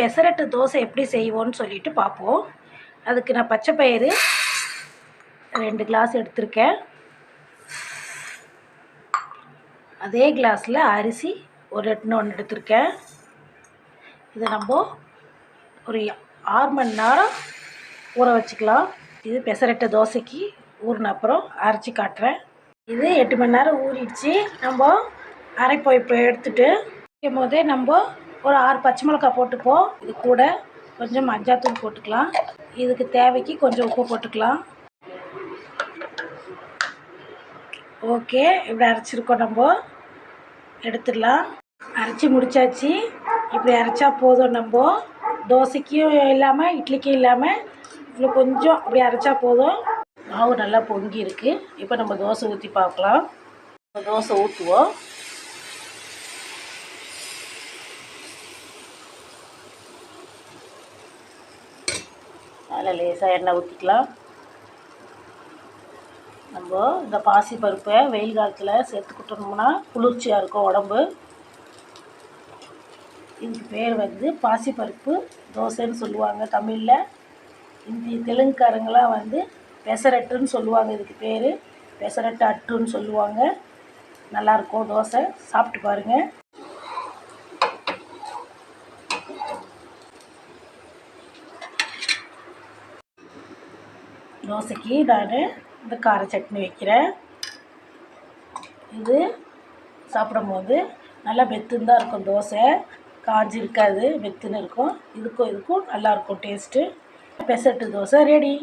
பெசரட்டு தோசை எப்படி செய்வோன்னு சொல்லிட்டு பார்ப்போம். அதுக்கு நான் பச்சை பயிறு ரெண்டு கிளாஸ் எடுத்திருக்கேன். அதே கிளாஸில் அரிசி ஒரு எட்டுன்னு ஒன்று எடுத்திருக்கேன். இதை நம்ம ஒரு ஆறு மணி நேரம் ஊற வச்சுக்கலாம். இது பெசரட்டு தோசைக்கு ஊறின அப்புறம் அரைச்சி காட்டுறேன். இது எட்டு மணி நேரம் ஊறிடுச்சு. நம்ம அரைப்போம் இப்போ எடுத்துகிட்டு வைக்கும் போதே நம்ம ஒரு ஆறு பச்சை மிளகாய் போட்டுப்போம் இது கூட கொஞ்சம் மஞ்சாத்தூள் போட்டுக்கலாம். இதுக்கு தேவைக்கு கொஞ்சம் உப்பு போட்டுக்கலாம். ஓகே இப்படி அரைச்சிருக்கோம் நம்ம. எடுத்துடலாம். அரைச்சி முடிச்சாச்சு. இப்படி அரைச்சா போதும் நம்ம. தோசைக்கும் இல்லாமல் இட்லிக்கும் இல்லாமல் இவ்வளோ கொஞ்சம் இப்படி அரைச்சா போதும். மாவு நல்லா பொங்கி இருக்குது இப்போ நம்ம தோசை ஊற்றி பார்க்கலாம். தோசை ஊற்றுவோம் அதில் லேசாக எண்ணெய் ஊற்றிக்கலாம். நம்ம இந்த பாசி பருப்பை வெயில் காலத்தில் சேர்த்துக்கிட்டோம்னா குளிர்ச்சியாக இருக்கும் உடம்பு. இதுக்கு பேர் வந்து பாசிப்பருப்பு தோசைன்னு சொல்லுவாங்க தமிழில். இந்தி தெலுங்குக்காரங்களாம் வந்து பெசரட்டுன்னு சொல்லுவாங்க இதுக்கு பேர். பெசரட்டு அட்டுன்னு சொல்லுவாங்க. நல்லாயிருக்கும் தோசை. சாப்பிட்டு பாருங்கள் தோசைக்கு நான் இந்த கார சட்னி வைக்கிறேன். இது சாப்பிடும்போது நல்லா வெத்துன்னு தான் இருக்கும் தோசை. காஞ்சி இருக்காது வெத்துன்னு இருக்கும். இதுக்கும் இதுக்கும் நல்லாயிருக்கும் டேஸ்ட்டு பெசட்டு தோசை ரெடி